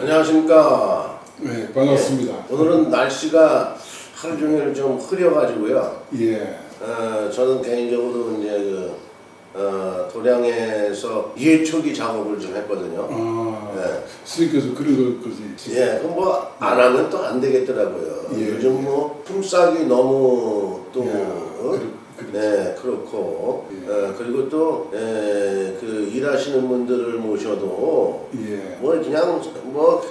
안녕하십니까. 네, 반갑습니다. 오늘은 날씨가 하루 종일 좀 흐려가지고요. 예. 어, 저는 개인적으로 이제 그 어, 도량에서 예초기 작업을 좀 했거든요. 아, 네. 스님께서 그런 것까지. 예, 그럼 뭐 안 하면 또 안 되겠더라고요. 예. 요즘 뭐 품삯이 너무 또 예, 어? 그렇- 그렇죠. 네 그렇고 예. 어, 그리고 또그 일하시는 분들을 모셔도 예. 뭐 그냥 뭐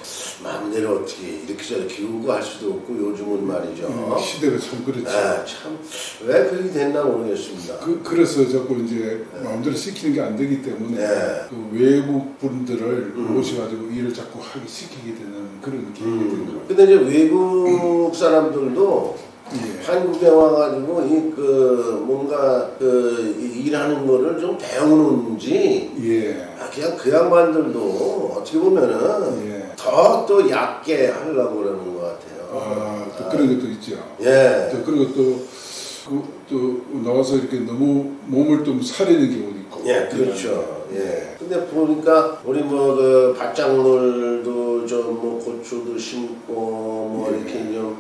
마음대로 어떻게 이렇게 저렇게 요구 할 수도 없고 요즘은 말이죠. 음, 시대가 참 그렇죠. 아, 참 왜 그렇게 됐나 모르겠습니다. 그, 그래서 자꾸 이제 마음대로 시키는 게 안 되기 때문에 네. 그 외국 분들을 음. 모셔가지고 일을 자꾸 하기 시키게 되는 그런 계기가 된 음. 거예요. 근데 이제 외국 사람들도 예. 한국에 와가지고 이 그 뭔가 그 일하는 거를 좀 배우는지 예. 아, 그냥 그 양반들도 어떻게 보면은 예. 더 또 얕게 하려고 그러는 것 같아요. 아, 또 그런 것도 있죠. 예. 또 그리고 또, 그, 또 나와서 이렇게 너무 몸을 좀 사리는 경우도 있고. 예, 그렇죠. 예. 근데 보니까 우리 뭐 그 밭작물도 좀 뭐 고추도 심고 뭐 예. 이렇게 좀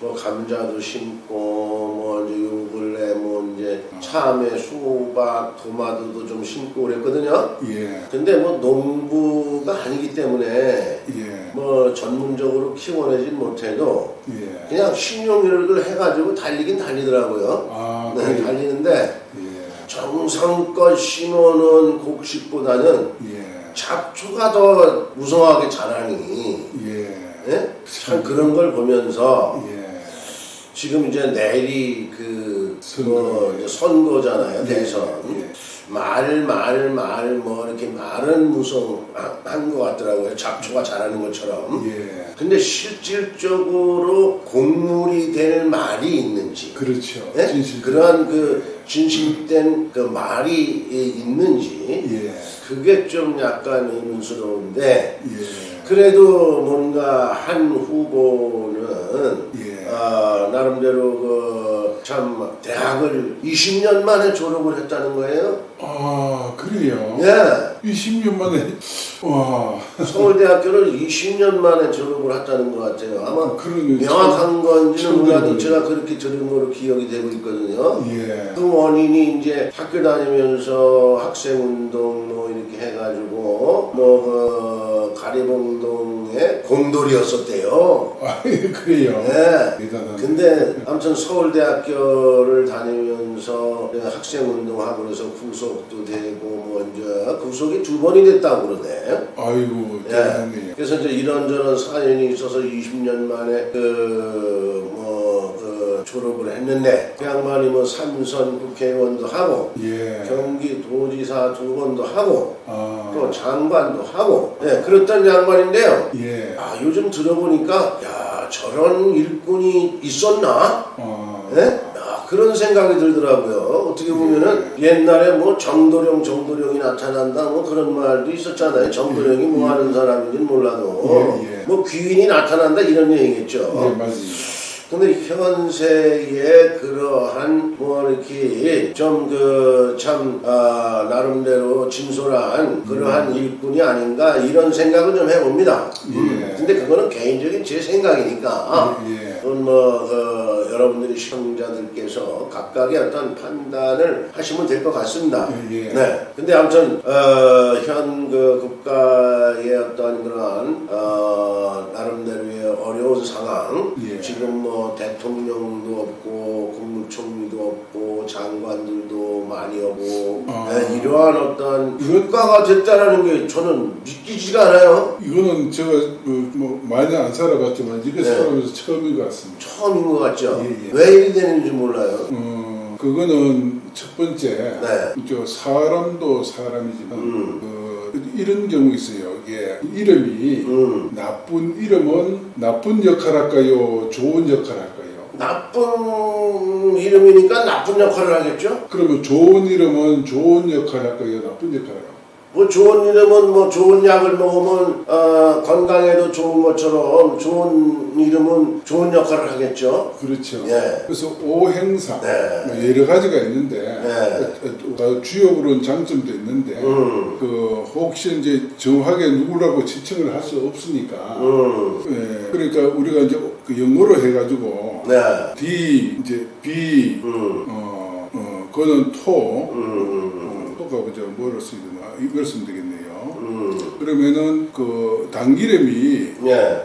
뭐 감자도 심고 뭐 이제 요 근래 뭐 이제 참외, 수박, 토마토도 좀 심고 그랬거든요. 예. 근데 뭐 농부가 아니기 때문에 예. 뭐 전문적으로 키워내진 못해도 예. 그냥 신용일을 해가지고 달리긴 달리더라고요. 아, 네, 그래요? 달리는데 예. 정성껏 심어놓은 곡식보다는 예. 잡초가 더 무성하게 자라니 예. 예? 참 그런 걸 보면서 예. 지금 이제 내일이 그 선거. 뭐 선거잖아요 예. 대선 예. 말말 말 뭐 이렇게 말은 무성한 것 같더라고요 잡초가 자라는 것처럼 예. 근데 실질적으로 곡물이 될 말이 있는지 그렇죠. 예? 진실. 그러한 그 진실된 그 말이 있는지 예. 그게 좀 약간 의문스러운데 예. 그래도 뭔가 한 후보는 예. 아, 나름대로 그 참 대학을 20년 만에 졸업을 했다는 거예요. 아, 그래요? 예. 20년 만에. 와. 서울대학교를 20년 만에 졸업을 했다는 것 같아요. 아마 그러면 명확한 건지는 몰라도. 제가 그렇게 들은 거로 기억이 되고 있거든요. 예. 그 원인이 이제 학교 다니면서 학생 운동 뭐 이렇게 해가지고 뭐 그 가리봉동의 공돌이었었대요. 아, 그래요? 네. 대단하네. 근데 아무튼 서울대학교를 다니면서 학생 운동하고 그래서 구속도 되고 뭐 이제 구속이 두 번이 됐다고 그러네. 아이고, 예. 대단하네요. 그래서 이제 이런저런 사연이 있어서 20년 만에 그뭐그 졸업을 했는데 그 양반이 뭐 삼선 국회의원도 하고 예. 경기도지사 두 번도 하고 아. 또 장관도 하고 예 그랬던 양반인데요. 예. 아 요즘 들어보니까 야 저런 일꾼이 있었나? 아. 예? 야, 그런 생각이 들더라고요. 어떻게 보면은 옛날에 뭐 정도령 정도령이 나타난다 뭐 그런 말도 있었잖아요. 정도령이 뭐 하는 사람인지는 몰라도 예, 예. 뭐 귀인이 나타난다 이런 얘기겠죠. 예, 맞아요. 근데 현세의 그러한 뭐 이렇게 좀 그 참 아, 나름대로 진솔한 그러한 일꾼이 아닌가 이런 생각을 좀 해봅니다. 음. 예. 근데 그거는 개인적인 제 생각이니까 예. 그건 뭐 어, 여러분들이 시청자들께서 각각의 어떤 판단을 하시면 될 것 같습니다. 예, 예. 네. 근데 아무튼 어, 현 그 국가의 어떤 그런 어, 나름대로의 어려운 상황 예. 지금 뭐 대통령도 없고 국무총리도 없고 장관들도 많이 오고 아. 네, 이러한 어떤 국가가 됐다라는 게 저는 믿기지가 않아요. 이거는 제가 그, 뭐 많이 안 살아봤지만 이게 네. 살아면서 처음인 것 같습니다. 처음인 것 같죠. 예, 예. 왜 이리 되는지 몰라요. 어, 그거는 첫 번째, 네. 저 사람도 사람이지만 음. 그 이런 경우 있어요. 이게 이름이 음. 나쁜 이름은 나쁜 역할 할까요? 좋은 역할 할까요? 나쁜 이름이니까 나쁜 역할을 하겠죠. 그러면 좋은 이름은 좋은 역할 할까요? 나쁜 역할 할까요? 뭐 좋은 이름은 뭐 좋은 약을 먹으면 어, 건강에도 좋은 것처럼 좋은 이름은 좋은 역할을 하겠죠. 그렇죠. 예. 그래서 오행사 네. 뭐 여러 가지가 있는데 네. 어, 주역으로는 장점도 있는데 음. 그 혹시 이제 정확하게 누구라고 지칭을 할 수 없으니까 음. 예, 그러니까 우리가 이제 그 영어로 해가지고 네. D 이제 B 음. 어, 어 그거는 토 음. 어, 토가 이제 뭐를 쓰야 되나 이걸 쓰면 되겠네요. 음. 그러면은 그 당기름이 예.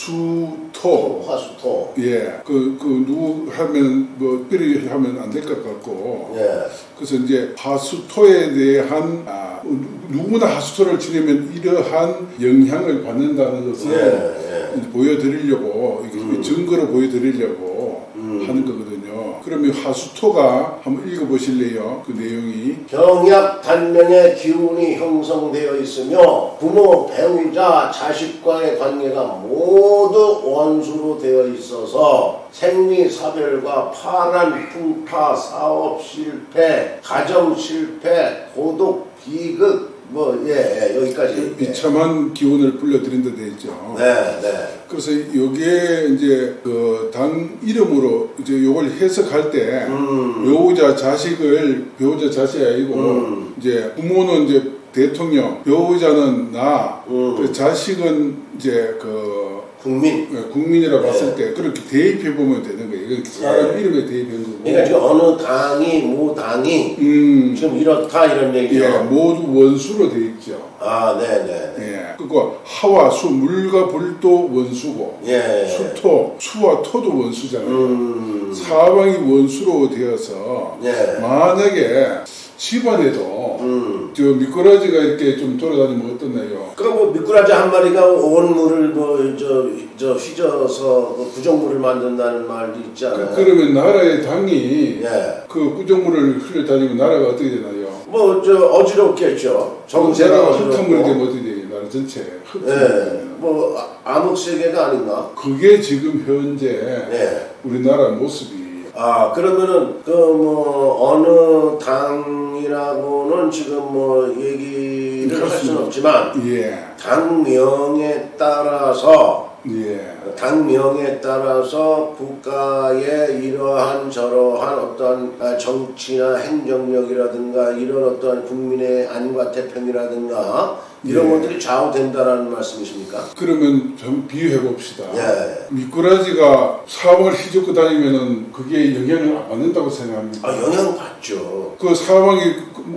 하수토 화수토. 예, 그, 그, 누구 하면, 뭐, 특별히 하면 안 될 것 같고, 예. 그래서 이제 하수토에 대한, 아, 누구나 하수토를 지내면 이러한 영향을 받는다는 것을 예. 예. 보여드리려고, 이게 음. 증거로 보여드리려고 음. 하는 거거든요. 그러면 하수토가 한번 읽어보실래요? 그 내용이. 병약 단면의 기운이 형성되어 있으며 부모, 배우자, 자식과의 관계가 모두 원수로 되어 있어서 생리 사별과 파란 풍파, 사업 실패, 가정 실패, 고독, 비극 뭐 예, 예 여기까지. 예. 비참한 기운을 불러들인다 돼 있죠. 네, 네. 그래서 요게 이제 그 당 이름으로 이제 요걸 해석할 때 음. 배우자 자식을 배우자 자식이 아니고 음. 이제 부모는 이제 대통령, 배우자는 나, 음. 그 자식은 이제 그 국민. 국민이라 봤을 네. 때 그렇게 대입해 보면 되는 거예요. 이거 사람 네. 이름에 대입한 거고. 그러니까 지금 어느 당이 모 당이 음, 지금 이렇다 이런 얘기죠. 예, 모두 원수로 돼 있죠. 아, 네, 네, 네. 예, 그거 하와 수, 물과 불도 원수고, 예. 수토, 수와 토도 원수잖아요. 음. 사방이 원수로 되어서 예. 만약에 집안에도 음. 저 미꾸라지가 이렇게 좀 돌아다니면 어떻나요? 그러니까 뭐 미꾸라지 한 마리가 온 물을 뭐저저 휘저어서 그 구정물을 만든다는 말도 있지 않아요? 그, 러면 나라의 당이 예. 그 구정물을 흘려다니면 나라가 어떻게 되나요? 뭐 저 어지럽겠죠. 정세가 어지럽고. 되면 어떻게 돼요? 나라 전체 흙탕물이 예. 뭐 아- 암흑 세계가 아닌가? 그게 지금 현재 예. 우리나라 모습이 아 그러면은 그 뭐 어느 당이라고는 지금 뭐 얘기를 할 수는 없지만 예, 당명에 따라서 예, 당명에 따라서 국가의 이러한 저러한 어떤 아, 정치나 행정력이라든가 이런 어떤 국민의 안과 태평이라든가 이런 예. 것들이 좌우된다라는 말씀이십니까? 그러면 좀 비유해 봅시다. 예. 미꾸라지가 사방을 휘젓고 다니면은 그게 영향을 안 받는다고 생각합니다. 아 영향 받죠. 그 사방이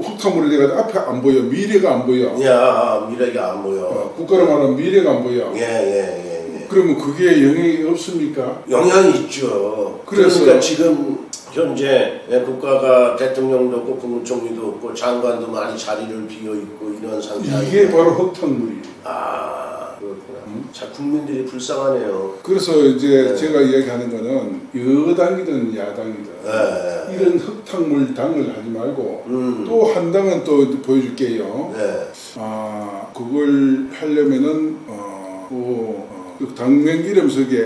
흙탕물이 돼가 앞에 안 보여 미래가 안 보여 야 미래가 안 보여. 어, 국가로 말하면 미래가 안 보여 예 예예 예, 예. 그러면 그게 영향이 없습니까? 영향이 있죠. 그래서- 그러니까 지금 현재 예, 국가가 대통령도 없고 국무총리도 없고 장관도 많이 자리를 비어 있고 이런 상태 이게? 바로 흙탕물이에요 아 그렇구나. 자 국민들이 불쌍하네요. 그래서 이제 네. 제가 이야기하는 거는 여당이든 야당이든 네. 이런 흙탕물 당을 하지 말고 음. 또한 당은 또 보여줄게요 네. 아 그걸 하려면은 어, 그, 어, 그 당명 이름 속에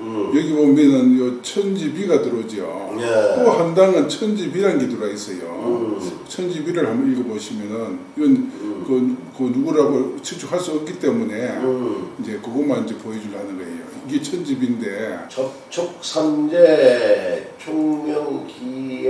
음. 여기 보면은 요 천지비가 들어오죠. 네. 또한 당은 천지비란 게 들어가 있어요. 음. 천지비를 한번 읽어보시면은 이건 그, 그 누구라고 추측할 수 없기 때문에 음. 이제 그것만 이제 보여주려는 거예요. 이게 천지비인데 접촉 삼재 총명기에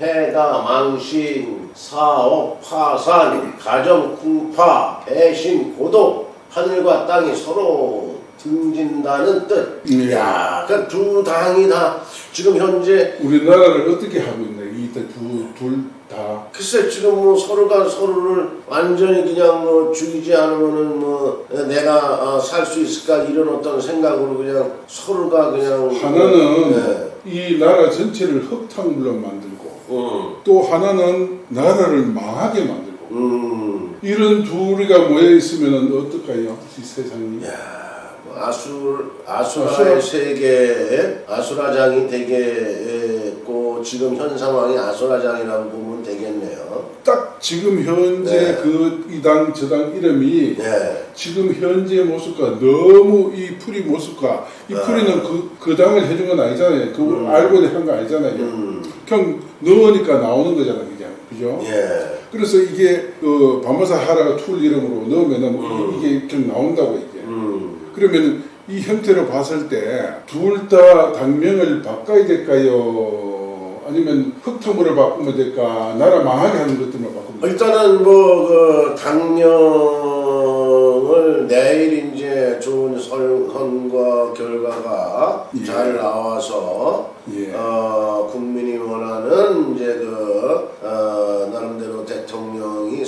해가 망신 사업 파산 가정 풍파 배신 고독 하늘과 땅이 서로 등진다는 뜻. 예. 야, 그두 당이 다 지금 현재 우리나라를 어떻게 하고 있나 이둘 다. 글쎄 지금 뭐 서로가 서로를 완전히 그냥 뭐 죽이지 않으면은 뭐 내가 살수 있을까 이런 어떤 생각으로 그냥 서로가 그냥 하나는 네. 이 나라 전체를 흑탕물로 만들고 음. 또 하나는 나라를 망하게 만들고 음. 이런 둘이가 모여 있으면 어떨까요? 이 세상이. 야, 뭐 아술 아수라의 아수라. 세계에 아수라장이 되겠고 지금 현 상황이 아수라장이라고 보면 되겠네요. 딱 지금 현재 네. 그이 당 저 당 이름이 예. 지금 현재 모습과 너무 이 풀이 모습과 이 아. 풀이는 그, 그 당을 해준 건 아니잖아요. 그걸 음. 알고 한 거 아니잖아요. 음. 그냥 넣으니까 나오는 거잖아요. 그냥. 그죠? 예. 그래서 이게 그 밤마사 하라가 툴 이름으로 넣으면은 이게 그냥 나온다고 이게. 음. 그러면 이 형태로 봤을 때 둘 다 당명을 바꿔야 될까요? 아니면 흙탕물을 바꾸면 될까? 나라 망하게 하는 것들만 바꾸면 될까? 일단은 뭐그 당명을 내일 이제 좋은 선- 선거 결과가 예. 잘 나와서 예. 어, 국민이 원하는 이제 그 어,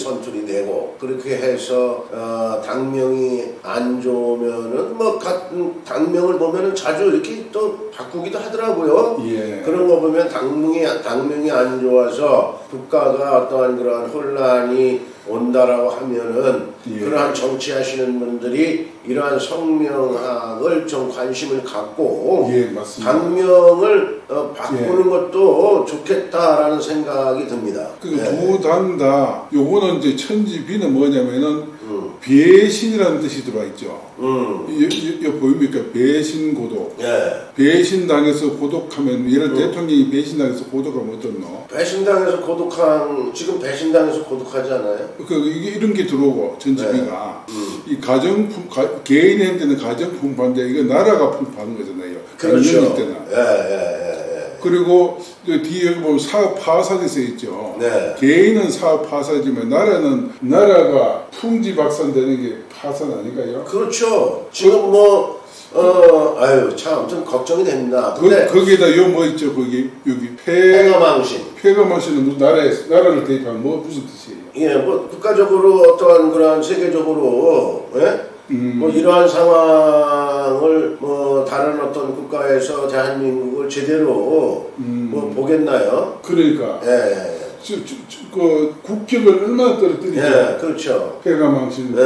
선출이 되고 그렇게 해서 어, 당명이 안 좋으면은 뭐 같은 당명을 보면은 자주 이렇게 또 바꾸기도 하더라고요. 예. 그런 거 보면 당명이 당명이 안 좋아서 국가가 어떠한 그런 혼란이 온다라고 하면은 예. 그러한 정치하시는 분들이 이러한 성명학을 좀 관심을 갖고 예, 맞습니다. 당명을 어, 바꾸는 것도 좋겠다라는 생각이 듭니다. 네. 그두당 다 요거는 이제 천지비는 뭐냐면은 음, 배신이라는 뜻이 들어와 있죠. 음, 이, 이, 이 보입니까? 배신 고독. 예. 배신당해서 고독하면 예를 음. 대통령이 배신당해서 고독하면 어떻노? 배신당해서 고독한 지금 배신당해서 고독하지 않아요? 그 이게 이런 게 들어오고 전지비가 음. 이 가정품 가, 개인한테는 가정품 반대 이거 나라가 품파는 거잖아요. 그렇죠. 때는. 예, 예, 예, 예. 그리고 또 뒤에 보면 사업 파사에 써 있죠. 네. 개인은 사업 파사지만 나라는 나라가 풍지 박산되는 게 파산 아닌가요? 그렇죠. 지금 뭐, 어, 아유, 참, 좀 걱정이 됩니다. 그, 근데, 거기에다 요 뭐 있죠? 거기 여기 폐 폐가망신. 폐가 마시는 무슨 나라에 나라를 대입하면 뭐 무슨 뜻이에요? 예, 뭐, 국가적으로 어떠한 그런 세계적으로, 예? 음. 뭐, 이러한 상황을 뭐, 다른 어떤 국가에서 대한민국을 제대로 음. 뭐, 보겠나요? 그러니까 예, 예, 저, 저, 저, 그 국격을 얼마나 떨어뜨리죠? 예, 그렇죠. 폐가 망신. 네.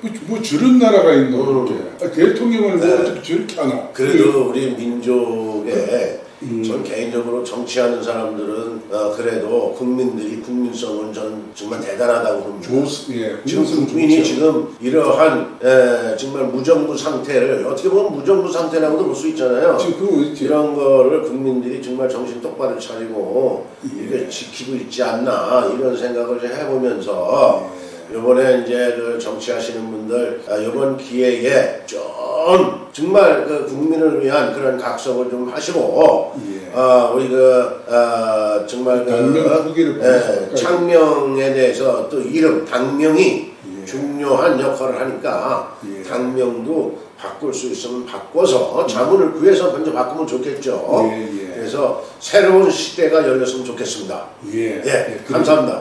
뭐, 뭐 저런 나라가 있노 음. 이렇게. 아, 대통령을 뭐 네. 어떻게 저렇게 하나? 그래도 우리 민족에 음. 전 개인적으로 정치하는 사람들은 어, 그래도 국민들이 국민성은 전 정말 대단하다고 봅니다. 좋, 예, 지금 국민이 좋죠. 지금 이러한 에, 정말 무정부 상태를 어떻게 보면 무정부 상태라고도 볼 수 있잖아요. 지금. 이런 거를 국민들이 정말 정신 똑바로 차리고 예. 이렇게 지키고 있지 않나 이런 생각을 좀 해보면서 이번에 이제 그 정치하시는 분들 아, 이번 기회에 좀 정말 그 국민을 위한 그런 각성을 좀 하시고 예. 아 우리 그 아, 정말 그 예, 창명에 대해서 또 이름 당명이 예. 중요한 역할을 하니까 예. 당명도 바꿀 수 있으면 바꿔서 자문을 구해서 먼저 바꾸면 좋겠죠. 예, 예. 그래서 새로운 시대가 열렸으면 좋겠습니다. 예. 예, 감사합니다.